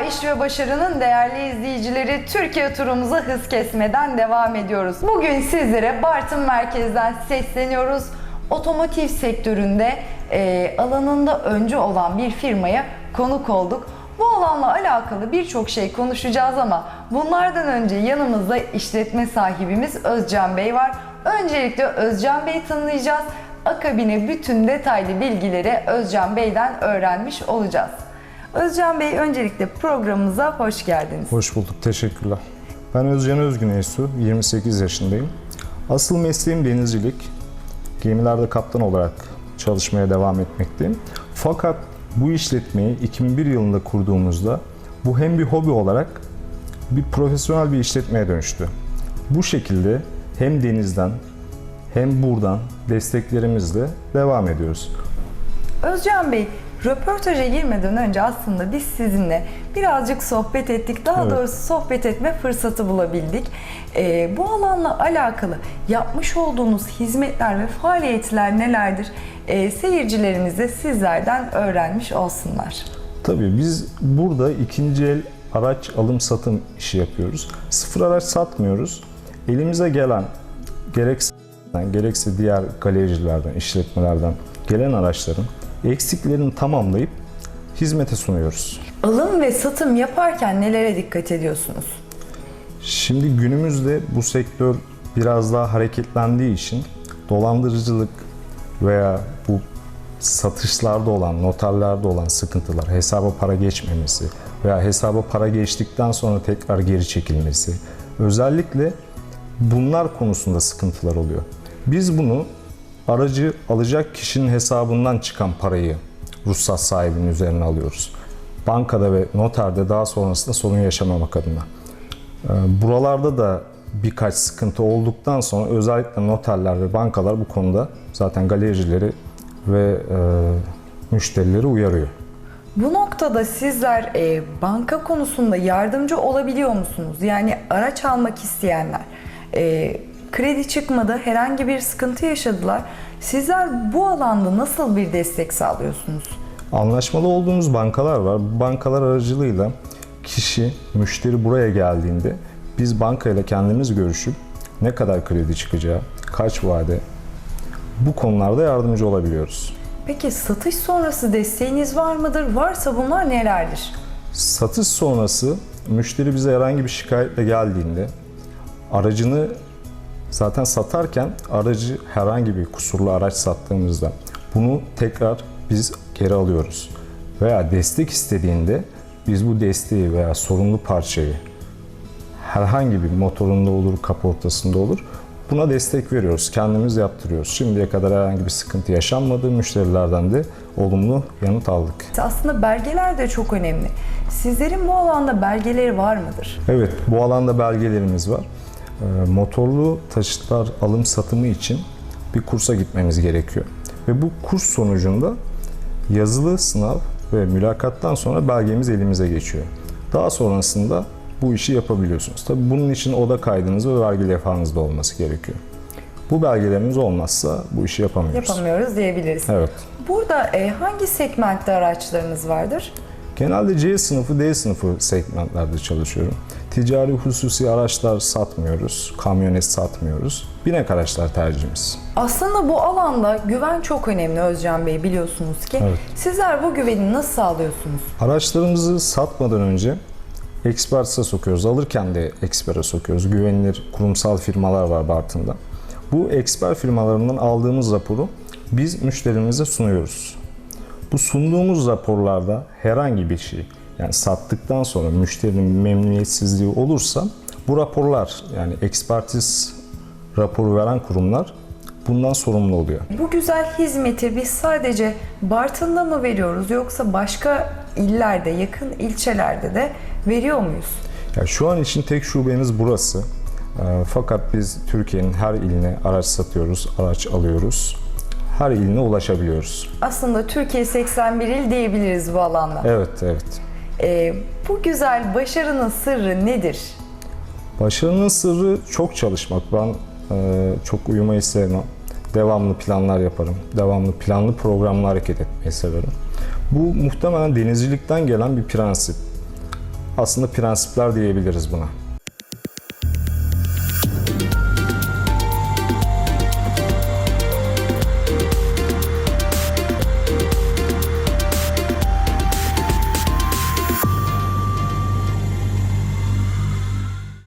Merhaba ve başarının değerli izleyicileri. Türkiye turumuza hız kesmeden devam ediyoruz. Bugün sizlere Bartın Merkez'den sesleniyoruz. Otomotiv sektöründe e, alanında öncü olan bir firmaya konuk olduk. Bu alanla alakalı birçok şey konuşacağız ama bunlardan önce yanımızda işletme sahibimiz Özcan Bey var. Öncelikle Özcan Bey'i tanıyacağız. Akabine bütün detaylı bilgileri Özcan Bey'den öğrenmiş olacağız. Özcan Bey öncelikle programımıza hoş geldiniz. Hoş bulduk, teşekkürler. Ben Özcan Özgün Esu, 28 yaşındayım. Asıl mesleğim denizcilik. Gemilerde kaptan olarak çalışmaya devam etmekteyim. Fakat bu işletmeyi 2001 yılında kurduğumuzda bu hem bir hobi olarak bir profesyonel bir işletmeye dönüştü. Bu şekilde hem denizden hem buradan desteklerimizle devam ediyoruz. Özcan Bey, röportaja girmeden önce aslında biz sizinle birazcık sohbet ettik. Daha Evet. doğrusu sohbet etme fırsatı bulabildik. Ee, bu alanla alakalı yapmış olduğunuz hizmetler ve faaliyetler nelerdir? Ee, seyircilerimiz de sizlerden öğrenmiş olsunlar. Tabii biz burada ikinci el araç alım satım işi yapıyoruz. Sıfır araç satmıyoruz. Elimize gelen gerekse gerekse diğer galericilerden, işletmelerden gelen araçların eksiklerini tamamlayıp hizmete sunuyoruz. Alım ve satım yaparken nelere dikkat ediyorsunuz? Şimdi günümüzde bu sektör biraz daha hareketlendiği için dolandırıcılık veya bu satışlarda olan, noterlerde olan sıkıntılar, hesaba para geçmemesi veya hesaba para geçtikten sonra tekrar geri çekilmesi, özellikle bunlar konusunda sıkıntılar oluyor. Biz bunu aracı alacak kişinin hesabından çıkan parayı ruhsat sahibinin üzerine alıyoruz. Bankada ve noterde daha sonrasında sorun yaşamamak adına. Ee, Buralarda da birkaç sıkıntı olduktan sonra özellikle noterler ve bankalar bu konuda zaten galericileri ve e, müşterileri uyarıyor. Bu noktada sizler e, banka konusunda yardımcı olabiliyor musunuz? Yani araç almak isteyenler e, kredi çıkmadı, herhangi bir sıkıntı yaşadılar. Sizler bu alanda nasıl bir destek sağlıyorsunuz? Anlaşmalı olduğumuz bankalar var. Bankalar aracılığıyla kişi, müşteri buraya geldiğinde biz bankayla kendimiz görüşüp ne kadar kredi çıkacağı, kaç vade bu konularda yardımcı olabiliyoruz. Peki satış sonrası desteğiniz var mıdır? Varsa bunlar nelerdir? Satış sonrası müşteri bize herhangi bir şikayetle geldiğinde aracını zaten satarken aracı herhangi bir kusurlu araç sattığımızda bunu tekrar biz geri alıyoruz. Veya destek istediğinde biz bu desteği veya sorunlu parçayı herhangi bir motorunda olur, kaportasında olur. Buna destek veriyoruz. Kendimiz yaptırıyoruz. Şimdiye kadar herhangi bir sıkıntı yaşanmadı. Müşterilerden de olumlu yanıt aldık. Aslında belgeler de çok önemli. Sizlerin bu alanda belgeleri var mıdır? Evet, bu alanda belgelerimiz var. Ee, Motorlu taşıtlar alım satımı için bir kursa gitmemiz gerekiyor. Ve bu kurs sonucunda yazılı sınav ve mülakattan sonra belgemiz elimize geçiyor. Daha sonrasında bu işi yapabiliyorsunuz. Tabii bunun için oda kaydınız ve vergi levhanız da olması gerekiyor. Bu belgeleriniz olmazsa bu işi yapamıyoruz. Yapamıyoruz diyebiliriz. Evet. Burada e, hangi segmentte araçlarınız vardır? Genelde C sınıfı, D sınıfı segmentlerde çalışıyorum. Ticari hususi araçlar satmıyoruz, kamyonet satmıyoruz. Binek araçlar tercihimiz. Aslında bu alanda güven çok önemli Özcan Bey biliyorsunuz ki. Evet. Sizler bu güveni nasıl sağlıyorsunuz? Araçlarımızı satmadan önce Expert'e sokuyoruz. Alırken de Expert'e sokuyoruz. Güvenilir kurumsal firmalar var Bartın'da. Bu expert firmalarından aldığımız raporu biz müşterimize sunuyoruz. Bu sunduğumuz raporlarda herhangi bir şey yani sattıktan sonra müşterinin memnuniyetsizliği olursa bu raporlar yani ekspertiz raporu veren kurumlar bundan sorumlu oluyor. Bu güzel hizmeti biz sadece Bartın'da mı veriyoruz yoksa başka illerde, yakın ilçelerde de veriyor muyuz? Ya şu an için tek şubemiz burası. Ee, Fakat biz Türkiye'nin her iline araç satıyoruz, araç alıyoruz. Her iline ulaşabiliyoruz. Aslında Türkiye 81 il diyebiliriz bu alanda. Evet, evet. Ee, bu güzel başarının sırrı nedir? Başarının sırrı çok çalışmak. Ben e, çok uyumayı sevmem. Devamlı planlar yaparım. Devamlı planlı programla hareket etmeyi severim. Bu muhtemelen denizcilikten gelen bir prensip. aslında prensipler diyebiliriz buna.